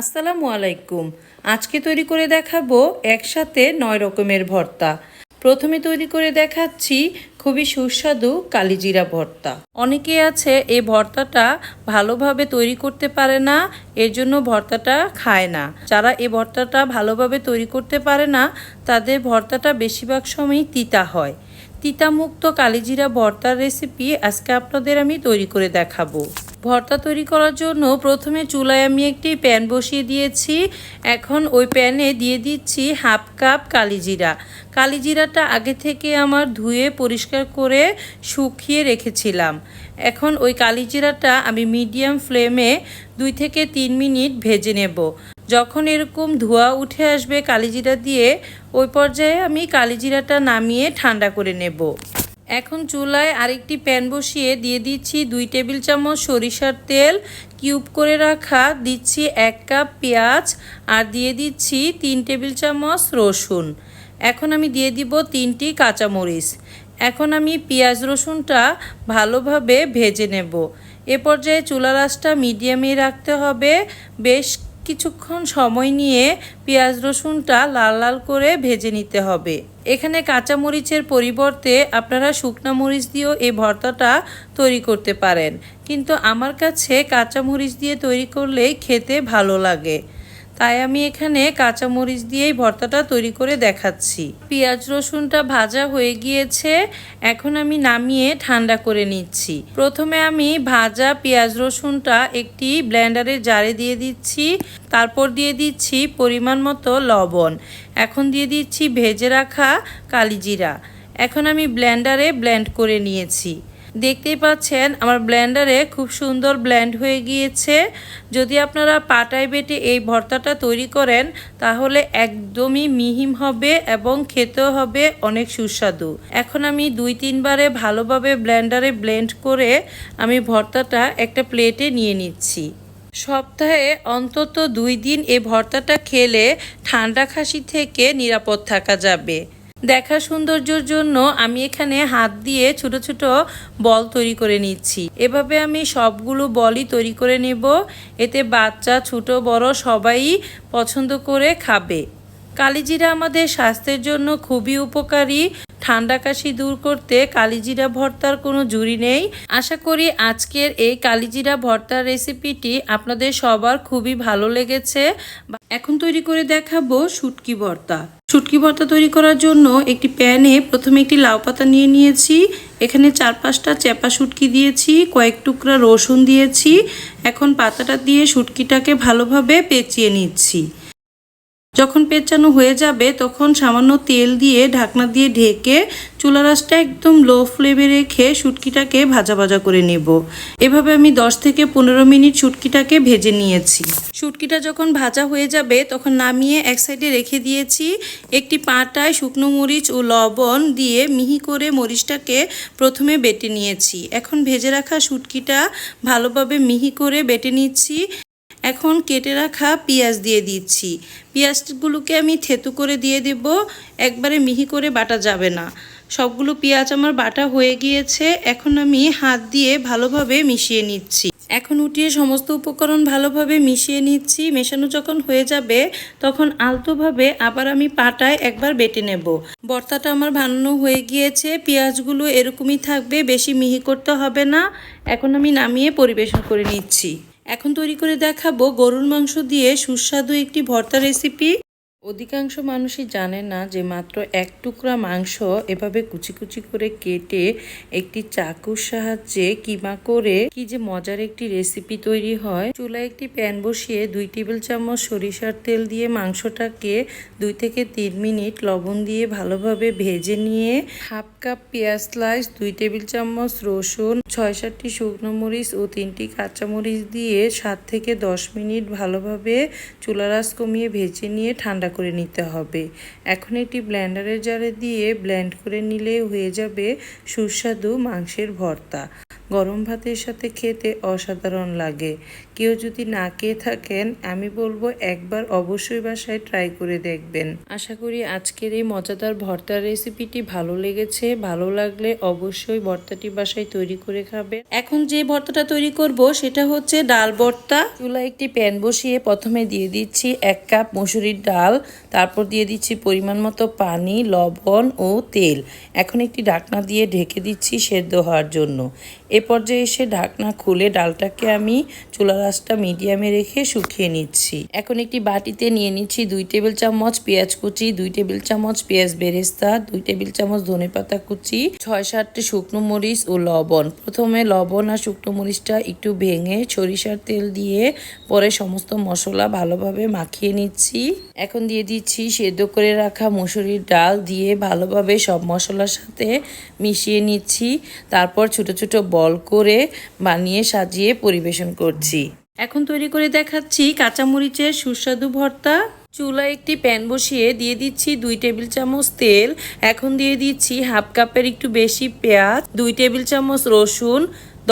আসসালামু আলাইকুম। আজকে তৈরি করে দেখাবো একসাথে নয় রকমের ভর্তা। প্রথমে তৈরি করে দেখাচ্ছি খুবই সুস্বাদু কালিজিরা ভর্তা। অনেকে আছে এই ভর্তাটা ভালোভাবে তৈরি করতে পারে না, এর জন্য ভর্তাটা খায় না। যারা এই ভর্তাটা ভালোভাবে তৈরি করতে পারে না, তাদের ভর্তাটা বেশিরভাগ সময়ই তিতা হয়। তিতামুক্ত কালিজিরা ভর্তার রেসিপি আজকে আপনাদের আমি তৈরি করে দেখাবো। ভর্তা তৈরি করার জন্য প্রথমে চুলায় আমি একটি প্যান বসিয়ে দিয়েছি। এখন ওই প্যানে দিয়ে দিচ্ছি হাফ কাপ কালিজিরা কালিজিরাটা আগে থেকে আমার ধুয়ে পরিষ্কার করে শুকিয়ে রেখেছিলাম। এখন ওই কালিজিরাটা আমি মিডিয়াম ফ্লেমে দুই থেকে তিন মিনিট ভেজে নেব। যখন এরকম ধোয়া উঠে আসবে কালিজিরা দিয়ে, ওই পর্যায়ে আমি কালিজিরাটা নামিয়ে ঠান্ডা করে নেব। এখন চুলায় আরেকটি প্যান বসিয়ে দিয়ে দিচ্ছি দুই টেবিল চামচ সরিষার তেল, কিউব করে রাখা, দিচ্ছি এক কাপ পেঁয়াজ আর দিয়ে দিচ্ছি তিন টেবিল চামচ রসুন। এখন আমি দিয়ে দিব তিনটি কাঁচামরিচ। এখন আমি পেঁয়াজ রসুনটা ভালোভাবে ভেজে নেব। এ পর্যায়ে চুলার আঁচটা মিডিয়ামে রাখতে হবে। বেশ কিছুক্ষণ সময় নিয়ে পেঁয়াজ রসুনটা লাল লাল করে ভেজে নিতে হবে। এখানে কাঁচা মরিচের পরিবর্তে আপনারা শুকনো মরিচ দিয়েও এই ভর্তাটা তৈরি করতে পারেন। কিন্তু আমার কাছে কাঁচা মরিচ দিয়ে তৈরি করলেই খেতে ভালো লাগে। তাই আমি এখানে কাঁচা মরিচ দিয়েই ভর্তাটা তৈরি করে দেখাচ্ছি। পেঁয়াজ রসুনটা ভাজা হয়ে গিয়েছে, এখন আমি নামিয়ে ঠান্ডা করে নিচ্ছি। প্রথমে আমি ভাজা পেঁয়াজ রসুনটা একটি ব্লেন্ডারের জারে দিয়ে দিচ্ছি, তারপর দিয়ে দিচ্ছি পরিমাণ মতো লবণ। এখন দিয়ে দিচ্ছি ভেজে রাখা কালিজিরা। এখন আমি ব্লেন্ডারে ব্লেন্ড করে নিয়েছি। দেখতেই পাচ্ছেন, আমার ব্লেন্ডারে খুব সুন্দর ব্লেন্ড হয়ে গিয়েছে। যদি আপনারা পাটায় বেটে এই ভর্তাটা তৈরি করেন, তাহলে একদমই মিহিম হবে এবং খেতেও হবে অনেক সুস্বাদু। এখন আমি দুই তিনবারে ভালোভাবে ব্লেন্ডারে ব্লেন্ড করে আমি ভর্তাটা একটা প্লেটে নিয়ে নিচ্ছি। সপ্তাহে অন্তত দুই দিন এ ভর্তাটা খেলে ঠান্ডা খাসি থেকে নিরাপদ থাকা যাবে। দেখা সৌন্দর্যের জন্য আমি এখানে হাত দিয়ে ছোট ছোট বল তৈরি করে নিচ্ছি। এভাবে আমি সবগুলো বলই তৈরি করে নেব। এতে বাচ্চা, ছোট, বড় সবাই পছন্দ করে খাবে। কালিজিরা আমাদের স্বাস্থ্যের জন্য খুবই উপকারী। ঠান্ডা কাশি দূর করতে কালিজিরা ভর্তার কোনো জুড়ি নেই। আশা করি আজকের এই কালিজিরা ভর্তার রেসিপিটি আপনাদের সবার খুবই ভালো লেগেছে। এখন তৈরি করে দেখাবো শুটকি ভর্তা। শুটকি ভর্তা তৈরি করার জন্য একটি প্যানে প্রথমে একটি লাউ পাতা নিয়ে নিয়েছি। এখানে চার পাঁচটা চেপা শুটকি দিয়েছি, কয়েক টুকরা রসুন দিয়েছি। এখন পাতাটা দিয়ে শুটকিটাকে ভালোভাবে পেঁচিয়ে নিচ্ছি। যখন পেঁচানো হয়ে যাবে, তখন সামান্য তেল দিয়ে ঢাকনা দিয়ে ঢেকে চুলা রাসটা একদম লো ফ্লেমে রেখে শুটকিটাকে ভাজা ভাজা করে নেব। এভাবে আমি 10 থেকে পনেরো মিনিট শুটকিটাকে ভেজে নিয়েছি। শুটকিটা যখন ভাজা হয়ে যাবে, তখন নামিয়ে এক সাইডে রেখে দিয়েছি একটি পাটায় শুকনো মরিচ ও লবণ দিয়ে মিহি করে মরিচটাকে প্রথমে বেটে নিয়েছি। এখন ভেজে রাখা শুটকিটা ভালোভাবে মিহি করে বেটে নিচ্ছি। এখন কেটে রাখা পেঁয়াজ দিয়ে দিচ্ছি। পেঁয়াজগুলোকে আমি থেতু করে দিয়ে দেব। একবারে মিহি করে বাটা যাবে না। সবগুলো পেঁয়াজ আমার বাটা হয়ে গিয়েছে। এখন আমি হাত দিয়ে ভালোভাবে মিশিয়ে নিচ্ছি। এখন উঠিয়ে সমস্ত উপকরণ ভালোভাবে মিশিয়ে নিচ্ছি। মেশানো যখন হয়ে যাবে, তখন আলতোভাবে আবার আমি পাটায় একবার বেটে নেব। বর্তাটা আমার বানানো হয়ে গিয়েছে। পেঁয়াজগুলো এরকমই থাকবে, বেশি মিহি করতে হবে না। এখন আমি নামিয়ে পরিবেশন করে নিচ্ছি। এখন তৈরি করে দেখাবো গরুর মাংস দিয়ে সুস্বাদু একটি ভর্তা রেসিপি অধিকাংশ মানুষই জানে না যে মাত্র এক টুকরা মাংস এভাবে কুচি কুচি করে কেটে একটি চাকুর সাহায্যে কিমা করে কি যে মজার একটি রেসিপি তৈরি হয়। চুলায় একটি প্যান বসিয়ে দুই টেবিল চামচ সরিষার তেল দিয়ে মাংসটাকে দুই থেকে তিন মিনিট লবণ দিয়ে ভালোভাবে ভেজে নিয়ে হাফ কাপ পেঁয়াজ স্লাইস, দুই টেবিল চামচ রসুন, ছয় সাতটি শুকনো মরিচ ও তিনটি কাঁচামরিচ দিয়ে সাত থেকে দশ মিনিট ভালোভাবে চুলা রাস কমিয়ে ভেজে নিয়ে ঠান্ডা করে নিতে হবে। এখন এটি ব্ল্যান্ডারের জারে দিয়ে ব্ল্যান্ড করে নিলে হয়ে যাবে সুস্বাদু মাংসের ভর্তা। গরম ভাতের সাথে খেতে অসাধারণ লাগে। কেউ যদি না খেয়ে থাকেন, আমি বলব একবার অবশ্যই বাসায় ট্রাই করে দেখবেন। আশা করি আজকের এই মজাদার ভর্তার রেসিপিটি ভালো লেগেছে। ভালো লাগলে অবশ্যই ভর্তাটি বাসায় তৈরি করে খাবে। এখন যে ভর্তাটা তৈরি করব, সেটা হচ্ছে ডাল ভর্তা। চুলায় একটি প্যান বসিয়ে প্রথমে দিয়ে দিচ্ছি এক কাপ মুসুরির ডাল। তারপর দিয়ে দিচ্ছি পরিমাণ মতো পানি, লবণ ও তেল। এখন একটি ঢাকনা দিয়ে ঢেকে দিচ্ছি সেদ্ধ হওয়ার জন্য। এ পর্যায়ে এসে ঢাকনা খুলে ডালটাকে আমি চুলা রাসটা মিডিয়ামে রেখে শুকিয়ে নিচ্ছি। এখন একটি বাটিতে নিয়ে নিচ্ছি দুই টেবিল চামচ পেঁয়াজ কুচি, দুই টেবিল চামচ পেঁয়াজ বেরেস্তা, দুই টেবিল চামচ ধনে পাতা কুচি, ছয় সাতটি শুকনো মরিচ ও লবণ। প্রথমে লবণ আর শুকনো মরিচটা একটু ভেঙে সরিষার তেল দিয়ে পরে সমস্ত মশলা ভালোভাবে মাখিয়ে নিচ্ছি। এখন দিয়ে দিচ্ছি সেদ্ধ করে রাখা মুসুরির ডাল দিয়ে ভালোভাবে সব মশলার সাথে মিশিয়ে নিচ্ছি। তারপর ছোট ছোট বল করে বানিয়ে সাজিয়ে পরিবেশন করছি। এখন তৈরি করে দেখাচ্ছি কাঁচামরিচের সুস্বাদু ভর্তা। চুলা একটি প্যান বসিয়ে দিয়ে দিচ্ছি দুই টেবিল চামচ তেল। এখন দিয়ে দিচ্ছি হাফ কাপের একটু বেশি পেঁয়াজ, দুই টেবিল চামচ রসুন,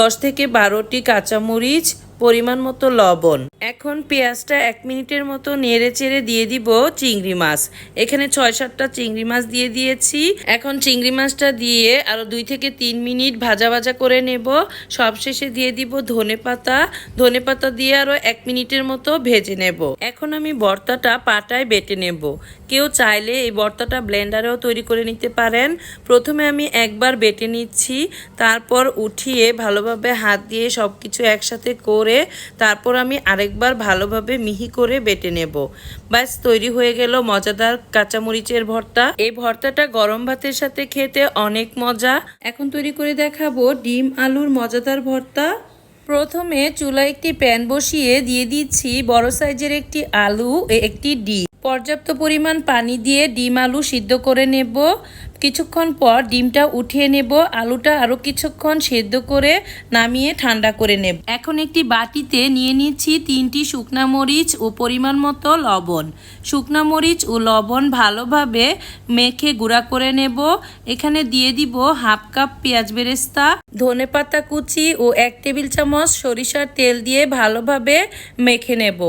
দশ থেকে বারোটি কাঁচামরিচ পরিমাণ মতো লবণ। এখন পেঁয়াজটা এক মিনিটের মতো নেড়ে চেড়ে দিয়ে দিব চিংড়ি মাছ। এখানে ছয় সাতটা চিংড়ি মাছ দিয়ে দিয়েছি। এখন চিংড়ি মাছটা দিয়ে আরও দুই থেকে তিন মিনিট ভাজা ভাজা করে নেব। সবশেষে দিয়ে দিব ধনে পাতা। ধনে পাতা দিয়ে আরও এক মিনিটের মতো ভেজে নেব। এখন আমি ভর্তাটা পাটায় বেটে নেব। কেউ চাইলে এই ভর্তাটা ব্লেন্ডারেও তৈরি করে নিতে পারেন। প্রথমে আমি একবার বেটে নিচ্ছি। তারপর উঠিয়ে ভালোভাবে হাত দিয়ে সব কিছু একসাথে করে তারপর আমি আরেকবার ভালোভাবে মিহি করে বেটে নেব। ব্যাস, তৈরি হয়ে গেল মজাদার কাঁচামরিচের ভর্তা। এই ভর্তাটা গরম ভাতের সাথে খেতে অনেক মজা। এখন তৈরি করে দেখাবো ডিম আলুর মজাদার ভর্তা। প্রথমে চুলায় একটি প্যান বসিয়ে দিয়ে দিচ্ছি বড় সাইজের একটি আলু একটি ডিম। পর্যাপ্ত পরিমাণ পানি দিয়ে ডিম আলু সিদ্ধ করে নেব। কিছুক্ষণ পর ডিমটা উঠিয়ে নেব, আলুটা আরও কিছুক্ষণ সেদ্ধ করে নামিয়ে ঠান্ডা করে নেব। এখন একটি বাটিতে নিয়ে নিচ্ছি তিনটি শুকনা মরিচ ও পরিমাণ মতো লবণ। শুকনা মরিচ ও লবণ ভালোভাবে মেখে গুঁড়া করে নেব। এখানে দিয়ে দিব হাফ কাপ পেঁয়াজ বেরেস্তা, ধনে পাতা কুচি ও এক টেবিল চামচ সরিষার তেল দিয়ে ভালোভাবে মেখে নেব।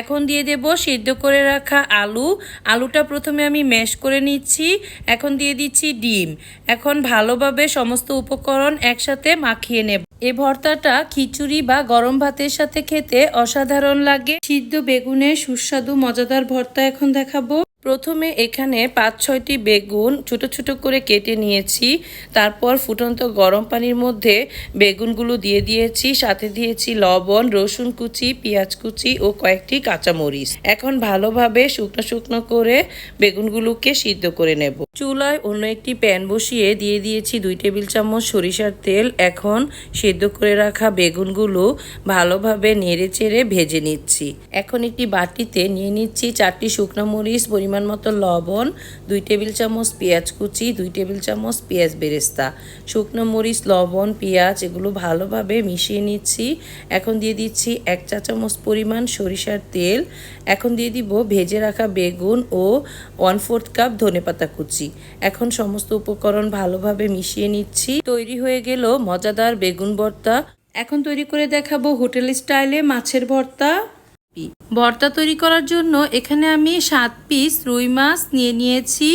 এখন দিয়ে দেব সিদ্ধ করে রাখা আলু। আলুটা প্রথমে আমি ম্যাশ করে নিচ্ছি। এখন দিয়ে দিচ্ছি ডিম। এখন ভালোভাবে সমস্ত উপকরণ একসাথে মাখিয়ে নেব। এ ভর্তাটা খিচুড়ি বা গরম ভাতের সাথে খেতে অসাধারণ লাগে। সিদ্ধ বেগুনের সুস্বাদু, মজাদার ভর্তা এখন দেখাবো। প্রথমে এখানে পাঁচ, ছয়টি বেগুন ছোট ছোট করে কেটে নিয়েছি। তারপর ফুটন্ত গরম পানির মধ্যে বেগুনগুলো দিয়ে দিয়েছি। সাথে দিয়েছি লবণ, রসুন কুচি, পেঁয়াজ কুচি ও কয়েকটি কাঁচামরিচ। এখন ভালোভাবে শুকনো শুকনো করে বেগুনগুলোকে সিদ্ধ করে নেব। চুলায় অন্য একটি প্যান বসিয়ে দিয়ে দিয়েছি দুই টেবিল চামচ সরিষার তেল। এখন সিদ্ধ করে রাখা বেগুনগুলো ভালোভাবে নেড়ে চেড়ে ভেজে নিচ্ছি। এখন একটি বাটিতে নিয়ে নিচ্ছি চারটি শুকনো মরিচ পরিমাণ মতো লবণ, দুই টেবিল চামচ পেঁয়াজ কুচি, দুই টেবিল চামচ পেঁয়াজ বেরেস্তা। শুকনো মরিচ, লবণ, পেঁয়াজ এগুলো ভালোভাবে মিশিয়ে নিচ্ছি। এখন দিয়ে দিচ্ছি এক চা চামচ পরিমাণ সরিষার তেল। এখন দিয়ে দিব ভেজে রাখা বেগুন ও ওয়ান ফোর্থ কাপ ধনেপাতা কুচি। এখন সমস্ত উপকরণ ভালোভাবে মিশিয়ে নিচ্ছি। তৈরি হয়ে গেল মজাদার বেগুন ভর্তা। এখন তৈরি করে দেখাবো হোটেল স্টাইলে মাছের ভর্তা। ভর্তা তৈরি করার জন্য এখানে আমি সাত পিস রুই মাছ নিয়ে নিয়েছি।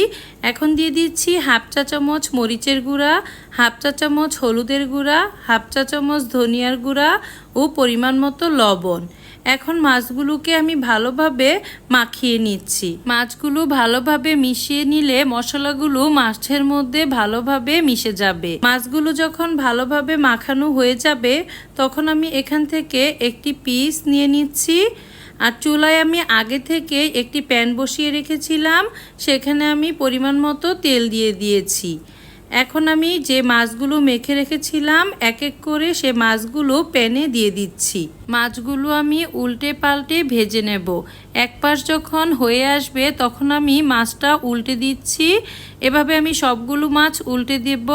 এখন দিয়ে দিচ্ছি হাফ চা চামচ মরিচের গুঁড়া, হাফ চা চামচ হলুদের গুঁড়া, হাফ চা চামচ ধনিয়ার গুঁড়া ও পরিমাণ মতো লবণ। এখন মাছগুলোকে আমি ভালোভাবে মাখিয়ে নিচ্ছি। মাছগুলো ভালোভাবে মিশিয়ে নিলে মশলাগুলো মাছের মধ্যে ভালোভাবে মিশে যাবে। মাছগুলো যখন ভালোভাবে মাখানো হয়ে যাবে, তখন আমি এখান থেকে একটি পিস নিয়ে নিচ্ছি। আর চুলায় আমি আগে থেকে একটি প্যান বসিয়ে রেখেছিলাম, সেখানে আমি পরিমাণ মতো তেল দিয়ে দিয়েছি। এখন আমি যে মাছগুলো মেখে রেখেছিলাম এক এক করে সে মাছগুলো প্যানে দিয়ে দিচ্ছি। মাছগুলো আমি উল্টে পাল্টে ভেজে নেব। এক পাশ যখন হয়ে আসবে, তখন আমি মাছটা উল্টে দিচ্ছি। এভাবে আমি সবগুলো মাছ উল্টে দেব।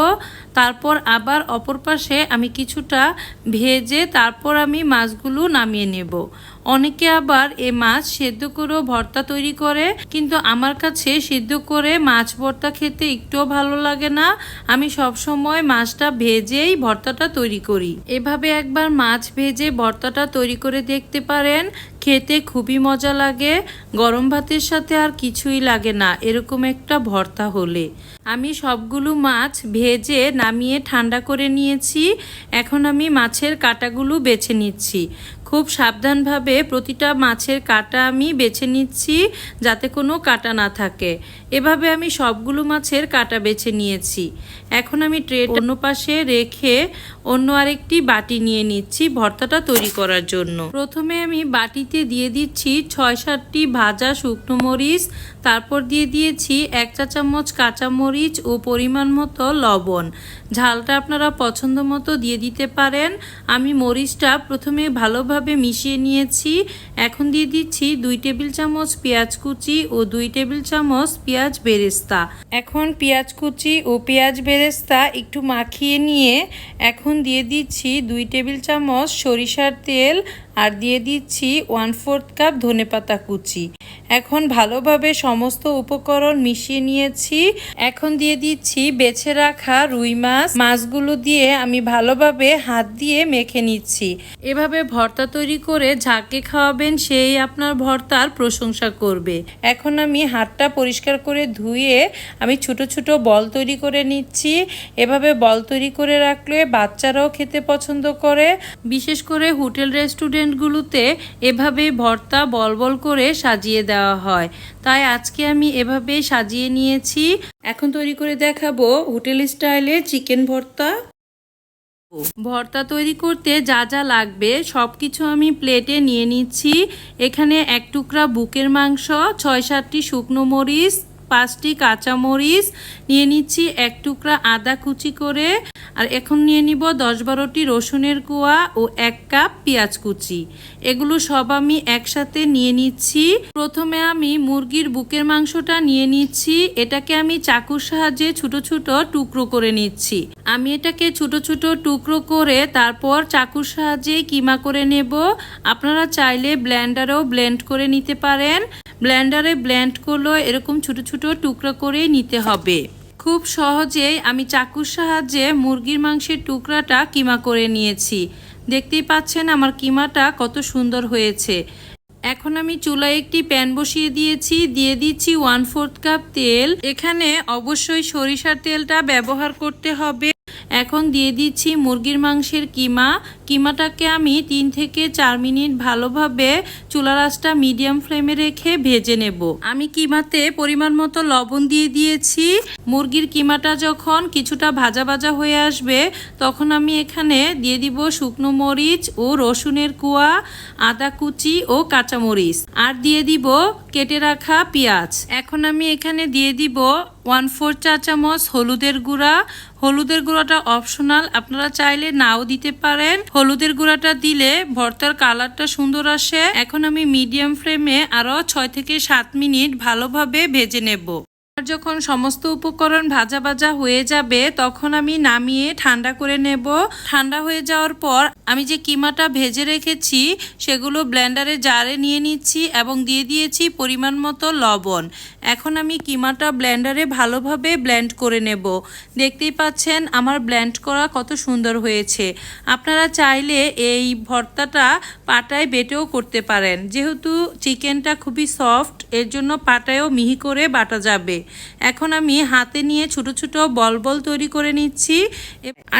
তারপর আবার অপর পাশে আমি কিছুটা ভেজে তারপর আমি মাছগুলো নামিয়ে নেব। অনেকে আবার এ মাছ সেদ্ধ করেও ভর্তা তৈরি করে, কিন্তু আমার কাছে সিদ্ধ করে মাছ ভর্তা খেতে একটুও ভালো লাগে না। আমি সব সময় মাছটা ভেজেই ভর্তাটা তৈরি করি। এভাবে একবার মাছ ভেজে ভর্তাটা তৈরি করে দেখতে পারেন খেতে খুবই মজা লাগে, গরম ভাতের সাথে আর কিছুই লাগে না, এরকম একটা ভর্তা হলে। আমি সবগুলো মাছ ভেজে নামিয়ে ঠান্ডা করে নিয়েছি, এখন আমি মাছের কাটাগুলো বেছে নিচ্ছি। খুব সাবধানভাবে প্রতিটা মাছের কাটা আমি বেছে নিচ্ছি, যাতে কোনো কাটা না থাকে। এভাবে আমি সবগুলো মাছের কাটা বেছে নিয়েছি। এখন আমি ট্রে অন্য পাশে রেখে অন্য আরেকটি বাটি নিয়ে নিচ্ছি ভর্তাটা তৈরি করার জন্য। প্রথমে আমি বাটিতে দিয়ে দিচ্ছি ছয় সাতটি ভাজা শুকনো মরিচ, তারপর দিয়ে দিয়েছি এক চা চামচ কাঁচা মরিচ ও পরিমাণ মতো লবণ। ঝালটা আপনারা পছন্দ মতো দিয়ে দিতে পারেন। আমি মরিচটা প্রথমে ভালোভাবে মিশিয়ে নিয়েছি। এখন দিয়ে দিচ্ছি দুই টেবিল চামচ পেঁয়াজ কুচি ও দুই টেবিল চামচ পেঁয়াজ বেরেস্তা। এখন পেঁয়াজ কুচি ও পেঁয়াজ বেরেস্তা একটু মাখিয়ে নিয়ে এখন দিয়ে দিচ্ছি দুই টেবিল চামচ সরিষার তেল আর দিয়ে দিচ্ছি ওয়ান ফোর্থ কাপ ধনেপাতা কুচি। এখন ভালোভাবে সমস্ত উপকরণ মিশিয়ে নিয়েছি। এখন দিয়ে দিচ্ছি বেছে রাখা রুই মাছ। মাছগুলো দিয়ে আমি ভালোভাবে হাত দিয়ে মেখে নিচ্ছি। এভাবে ভর্তা তৈরি করে ঝাঁকে খাওয়াবেন সেই আপনার ভর্তার প্রশংসা করবে। এখন আমি হাতটা পরিষ্কার করে ধুয়ে আমি ছোট ছোট বল তৈরি করে নিচ্ছি। এভাবে বল তৈরি করে রাখলে বাচ্চারাও খেতে পছন্দ করে। বিশেষ করে হোটেল রেস্টুরেন্টগুলোতে এভাবে ভর্তা বল বল করে সাজিয়ে দেওয়া হয়। তাই আজকে আমি এভাবে সাজিয়ে নিয়েছি। এখন তৈরি করে দেখাবো হোটেল স্টাইলে চিকেন ভর্তা। ভর্তা তৈরি করতে যা যা লাগবে সব কিছু আমি প্লেটে নিয়ে নিচ্ছি। এখানে এক টুকরা বুকের মাংস, ছয় সাতটি শুকনো মরিচ পাঁচটি কাঁচামরিচ, নিয়ে নিচ্ছি এক টুকরা আদা কুচি করে, আর এখন নিয়ে নিব দশ বারোটি রসুনের কুয়া ও এক কাপ পেঁয়াজ কুচি। এগুলো সব আমি একসাথে নিয়ে নিচ্ছি। প্রথমে আমি মুরগির বুকের মাংসটা নিয়ে নিচ্ছি। এটাকে আমি চাকুর সাহায্যে ছোট ছোট টুকরো করে নিচ্ছি। আমি এটাকে ছোট ছোট টুকরো করে তারপর চাকুর সাহায্যে কিমা করে নেব। আপনারা চাইলে ব্লেন্ডারেও ব্লেন্ড করে নিতে পারেন। ব্লেন্ডারে ব্লেন্ড করলেও এরকম ছোট ছোট টুকরা করে নিতে হবে। খুব সহজেই আমি চাকুর সাহায্যে মুরগির মাংসের টুকরাটা কিমা করে নিয়েছি। দেখতেই পাচ্ছেন আমার কিমাটা কত সুন্দর হয়েছে। এখন আমি চুলায় একটি প্যান বসিয়ে দিয়েছি, দিয়ে দিচ্ছি ওয়ান ফোর্থ কাপ তেল। এখানে অবশ্যই সরিষার তেলটা ব্যবহার করতে হবে। এখন দিয়ে দিচ্ছি মুরগির মাংসের কিমা। কিমাটাকে আমি তিন থেকে চার মিনিট ভালোভাবে চুলা রাসটা মিডিয়াম ফ্লেমে রেখে ভেজে নেব। আমি কিমাতে পরিমাণ মতো লবণ দিয়ে দিয়েছি। মুরগির কিমাটা যখন কিছুটা ভাজা ভাজা হয়ে আসবে, তখন আমি এখানে দিয়ে দিব শুকনো মরিচ ও রসুনের কুয়া, আদা কুচি ও কাঁচামরিচ। আর দিয়ে দিব কেটে রাখা পেঁয়াজ। এখন আমি এখানে দিয়ে দিব ওয়ান ফোর চা চামচ হলুদের গুঁড়া। হলুদের গুঁড়াটা অপশনাল আপনারা চাইলে নাও দিতে পারেন। হলুদের গুঁড়াটা দিলে ভর্তার কালারটা সুন্দর আসে। এখন আমি মিডিয়াম ফ্লেমে আরও ছয় থেকে সাত মিনিট ভালোভাবে ভেজে নেব। যখন সমস্ত উপকরণ ভাজা ভাজা হয়ে যাবে, তখন আমি নামিয়ে ঠান্ডা করে নেব। ঠান্ডা হয়ে যাওয়ার পর আমি যে কিমাটা ভেজে রেখেছি, সেগুলো ব্লেন্ডারে জারে নিয়ে নিচ্ছি এবং দিয়ে দিয়েছি পরিমাণ মতো লবণ। এখন আমি কিমাটা ব্লেন্ডারে ভালোভাবে ব্লেন্ড করে নেব। দেখতেই পাচ্ছেন, আমার ব্লেন্ড করা কত সুন্দর হয়েছে। আপনারা চাইলে এই ভর্তাটা পাটায় বেটেও করতে পারেন। যেহেতু চিকেনটা খুবই সফট, এর জন্য পাটায়ও মিহি করে বাটা যাবে। এখন আমি হাতে নিয়ে ছোট ছোট বল বল তৈরি করে নিচ্ছি।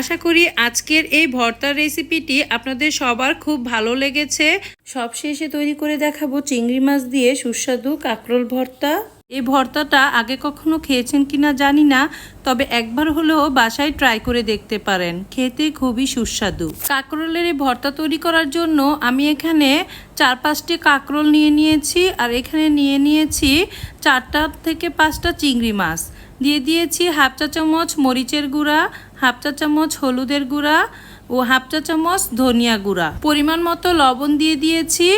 আশা করি আজকের এই ভর্তার রেসিপিটি আপনাদের সবার খুব ভালো লেগেছে। সবশেষে তৈরি করে দেখাবো চিংড়ি মাছ দিয়ে সুস্বাদু কাঁকরোল ভর্তা। এই ভর্তাটা আগে কখনো খেয়েছেন কিনা জানি না, তবে একবার হলেও বাসায় ট্রাই করে দেখতে পারেন। খেতে খুবই সুস্বাদু। কাঁকরোলের এই ভর্তা তৈরি করার জন্য আমি এখানে চার পাঁচটি কাঁকরোল নিয়ে নিয়েছি, আর এখানে নিয়ে নিয়েছি চারটা থেকে পাঁচটা চিংড়ি মাছ। দিয়ে দিয়েছি হাফ চা চামচ মরিচের গুঁড়া, হাফ চা চামচ হলুদের গুঁড়া ও হাফ চা চামচ ধনিয়া গুঁড়া। পরিমাণ মতো লবণ দিয়ে দিয়েছি।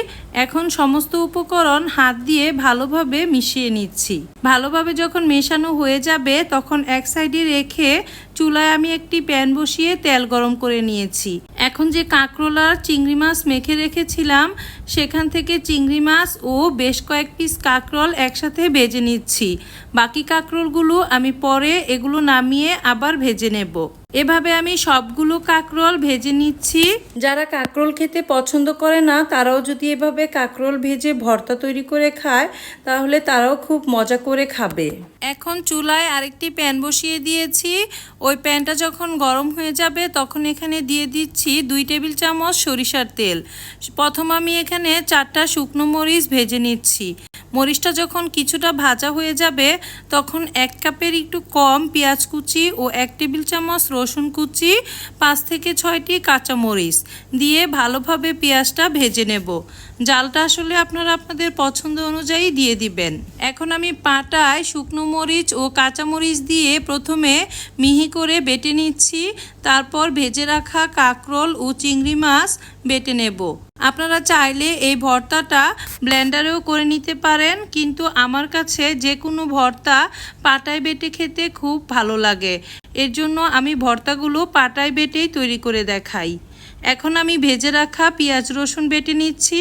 এখন সমস্ত উপকরণ হাত দিয়ে ভালোভাবে মিশিয়ে নিচ্ছি। ভালোভাবে যখন মেশানো হয়ে যাবে, তখন এক সাইডে রেখে চুলায় আমি একটি প্যান বসিয়ে তেল গরম করে নিয়েছি। এখন যে কাঁকরোল আর চিংড়ি মাছ মেখে রেখেছিলাম, সেখান থেকে চিংড়ি মাছ ও বেশ কয়েক পিস কাঁকরোল একসাথে ভেজে নিচ্ছি। বাকি কাঁকরোলগুলো আমি পরে এগুলো নামিয়ে আবার ভেজে নেব। এভাবে আমি সবগুলো কাঁকরোল ভেজে নিচ্ছি। যারা কাঁকরোল খেতে পছন্দ করে না, তারাও যদি এভাবে কাঁকরোল ভেজে ভর্তা তৈরি করে খায়, তাহলে তারাও খুব মজা করে খাবে। এখন চুলায় আরেকটি প্যান বসিয়ে দিয়েছি। ওই প্যানটা যখন গরম হয়ে যাবে, তখন এখানে দিয়ে দিচ্ছি দুই টেবিল চামচ সরিষার তেল। প্রথম আমি এখানে চারটা শুকনো মরিচ ভেজে নিচ্ছি। মরিচটা যখন কিছুটা ভাজা হয়ে যাবে, তখন এক কাপের একটু কম পেঁয়াজ কুচি ও এক টেবিল চামচ রসুন কুচি, পাঁচ থেকে ছয়টি কাঁচা মরিচ দিয়ে ভালোভাবে পেঁয়াজটা ভেজে নেব। জালটা আসলে আপনারা আপনাদের পছন্দ অনুযায়ী দিয়ে দিবেন। এখন আমি পাটায় শুকনো মরিচ ও কাঁচা মরিচ দিয়ে প্রথমে মিহি করে বেটে নিচ্ছি। তারপর ভেজে রাখা কাঁকরোল ও চিংড়ি মাছ বেটে নেব। আপনারা চাইলে এই ভর্তাটা ব্লেন্ডারেও করে নিতে পারেন, কিন্তু আমার কাছে যে কোনো ভর্তা পাটায় বেটে খেতে খুব ভালো লাগে। এর জন্য আমি ভর্তাগুলো পাটায় বেটেই তৈরি করে দেখাই। এখন আমি ভেজে রাখা পেঁয়াজ রসুন বেটে নিচ্ছি।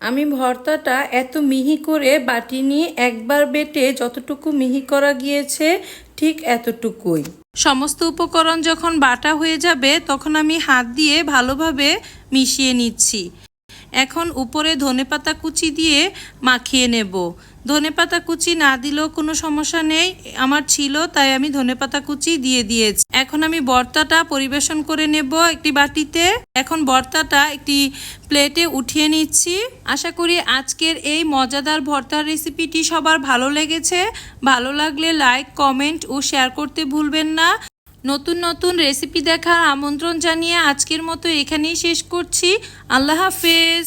আমি ভর্তাটা এত মিহি করে বাটি নিয়ে একবার বেটে যতটুকু মিহি করা গিয়েছে ঠিক এতটুকুই। সমস্ত উপকরণ যখন বাটা হয়ে যাবে, তখন আমি হাত দিয়ে ভালোভাবে মিশিয়ে নিচ্ছি। এখন উপরে ধনেপাতা কুচি দিয়ে মাখিয়ে নেব। ধনেপাতা কুচি না দিলেও কোনো সমস্যা নেই। আমার ছিল, তাই আমি ধনেপাতা কুচি দিয়ে দিয়েছি। এখন আমি বর্তাটা পরিবেশন করে নেব একটি বাটিতে। এখন বর্তাটা একটি প্লেটে উঠিয়ে নিচ্ছি। আশা করি আজকের এই মজাদার ভর্তার রেসিপিটি সবার ভালো লেগেছে। ভালো লাগলে লাইক, কমেন্ট ও শেয়ার করতে ভুলবেন না। নতুন নতুন রেসিপি দেখার আমন্ত্রণ জানিয়ে আজকের মতো এখানেই শেষ করছি। আল্লাহ হাফেজ।